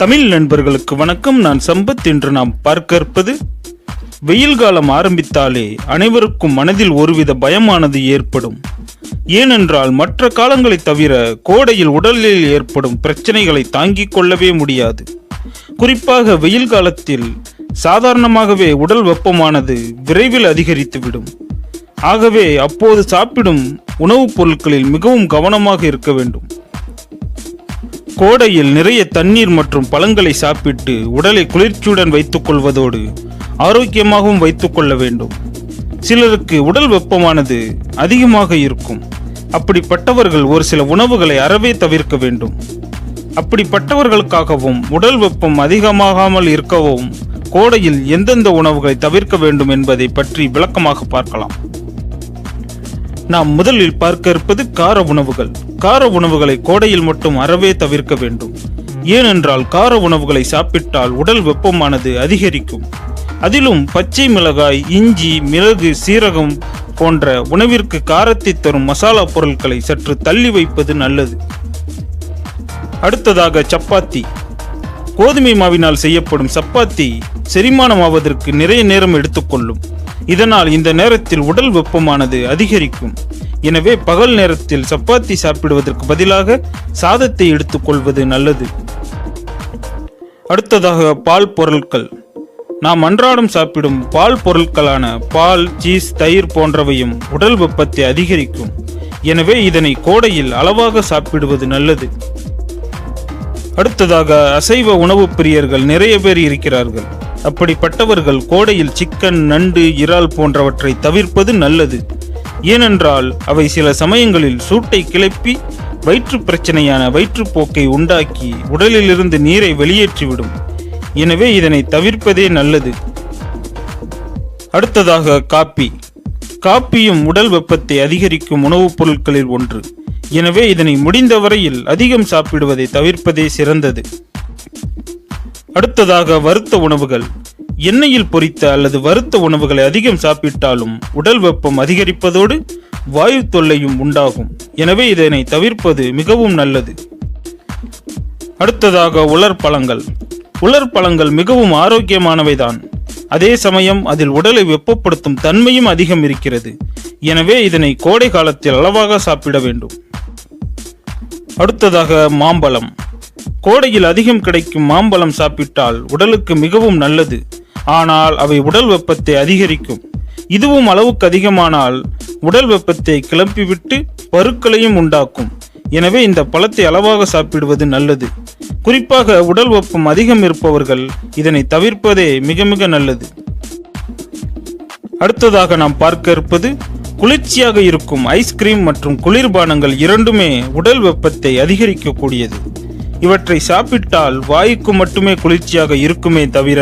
தமிழ் நண்பர்களுக்கு வணக்கம். நான் சம்பத் என்று நாம் பார்க்க இருப்பது வெயில் காலம் ஆரம்பித்தாலே அனைவருக்கும் மனதில் ஒருவித பயமானது ஏற்படும். ஏனென்றால் மற்ற காலங்களை தவிர கோடையில் உடலில் ஏற்படும் பிரச்சனைகளை தாங்கிக் கொள்ளவே முடியாது. குறிப்பாக வெயில் காலத்தில் சாதாரணமாகவே உடல் வெப்பமானது விரைவில் அதிகரித்துவிடும். ஆகவே அப்போது சாப்பிடும் உணவுப் பொருட்களில் மிகவும் கவனமாக இருக்க வேண்டும். கோடையில் நிறைய தண்ணீர் மற்றும் பழங்களை சாப்பிட்டு உடலை குளிர்ச்சியுடன் வைத்துக் கொள்வதோடு ஆரோக்கியமாகவும் வைத்துக் கொள்ள வேண்டும். சிலருக்கு உடல் வெப்பமானது அதிகமாக இருக்கும். அப்படிப்பட்டவர்கள் ஒரு சில உணவுகளை அறவே தவிர்க்க வேண்டும். அப்படிப்பட்டவர்களுக்காகவும் உடல் வெப்பம் அதிகமாகாமல் இருக்கவும் கோடையில் எந்தெந்த உணவுகளை தவிர்க்க வேண்டும் என்பதை பற்றி விளக்கமாக பார்க்கலாம். நாம் முதலில் பார்க்க இருப்பது கார உணவுகள். கார உணவுகளை கோடையில் மட்டும் அறவே தவிர்க்க வேண்டும். ஏனென்றால் கார உணவுகளை சாப்பிட்டால் உடல் வெப்பமானது அதிகரிக்கும். அதிலும் பச்சை மிளகாய் இஞ்சி மிளகு சீரகம் போன்ற உணவிற்கு காரத்தை தரும் மசாலா பொருட்களை சற்று தள்ளி வைப்பது நல்லது. அடுத்ததாக சப்பாத்தி. கோதுமை மாவினால் செய்யப்படும் சப்பாத்தி செரிமானமாவதற்கு நிறைய நேரம் எடுத்துக்கொள்ளும். இதனால் இந்த நேரத்தில் உடல் வெப்பமானது அதிகரிக்கும். எனவே பகல் நேரத்தில் சப்பாத்தி சாப்பிடுவதற்கு பதிலாக சாதத்தை எடுத்துக்கொள்வது நல்லது. அடுத்ததாக பால் பொருட்கள். நாம் அன்றாடம் சாப்பிடும் பால் பொருட்களான பால் சீஸ் தயிர் போன்றவையும் உடல் வெப்பத்தை அதிகரிக்கும். எனவே இதனை கோடையில் அளவாக சாப்பிடுவது நல்லது. அடுத்ததாக அசைவ உணவு பிரியர்கள் நிறைய பேர் இருக்கிறார்கள். அப்படிப்பட்டவர்கள் கோடையில் சிக்கன் நண்டு இறால் போன்றவற்றை தவிர்ப்பது நல்லது. ஏனென்றால் அவை சில சமயங்களில் சூட்டை கிளப்பி வயிற்று பிரச்சனையான வயிற்றுப்போக்கை உண்டாக்கி உடலிலிருந்து நீரை வெளியேற்றிவிடும். எனவே இதனை தவிர்ப்பதே நல்லது. அடுத்ததாக காப்பி. காப்பியும் உடல் வெப்பத்தை அதிகரிக்கும் உணவுப் பொருட்களில் ஒன்று. எனவே இதனை முடிந்த வரையில் அதிகம் சாப்பிடுவதை தவிர்ப்பதே சிறந்தது. அடுத்ததாக வறுத்த உணவுகள். எண்ணெயில் பொரித்த அல்லது வறுத்த உணவுகளை அதிகம் சாப்பிட்டாலும் உடல் வெப்பம் அதிகரிப்பதோடு வாயு தொல்லையும் உண்டாகும். எனவே இதனை தவிர்ப்பது மிகவும் நல்லது. அடுத்ததாக உலர் பழங்கள் உலர் பழங்கள் மிகவும் ஆரோக்கியமானவைதான். அதே சமயம் அதில் உடலை வெப்பப்படுத்தும் தன்மையும் அதிகம் இருக்கிறது. எனவே இதனை கோடை காலத்தில் அளவாக சாப்பிட வேண்டும். அடுத்ததாக மாம்பழம். கோடையில் அதிகம் கிடைக்கும் மாம்பழம் சாப்பிட்டால் உடலுக்கு மிகவும் நல்லது. ஆனால் அவை உடல் வெப்பத்தை அதிகரிக்கும். இதுவும் அளவுக்கு அதிகமானால் உடல் வெப்பத்தை கிளப்பிவிட்டு பருக்களையும் உண்டாக்கும். எனவே இந்த பழத்தை அளவாக சாப்பிடுவது நல்லது. குறிப்பாக உடல் வெப்பம் அதிகம் இருப்பவர்கள் இதனை தவிர்ப்பதே மிக மிக நல்லது. அடுத்ததாக நாம் பார்க்க இருப்பது குளிர்ச்சியாக இருக்கும் ஐஸ்கிரீம் மற்றும் குளிர்பானங்கள் இரண்டுமே உடல் வெப்பத்தை அதிகரிக்கக்கூடியது. இவற்றை சாப்பிட்டால் வாய்க்கு மட்டுமே குளிர்ச்சியாக இருக்குமே தவிர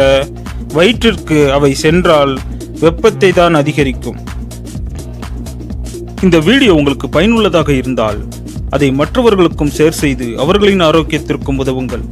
வயிற்றிற்கு அவை சென்றால் வெப்பத்தை தான் அதிகரிக்கும். இந்த வீடியோ உங்களுக்கு பயனுள்ளதாக இருந்தால் அதை மற்றவர்களுக்கும் ஷேர் செய்து அவர்களின் ஆரோக்கியத்திற்கும் உதவுங்கள்.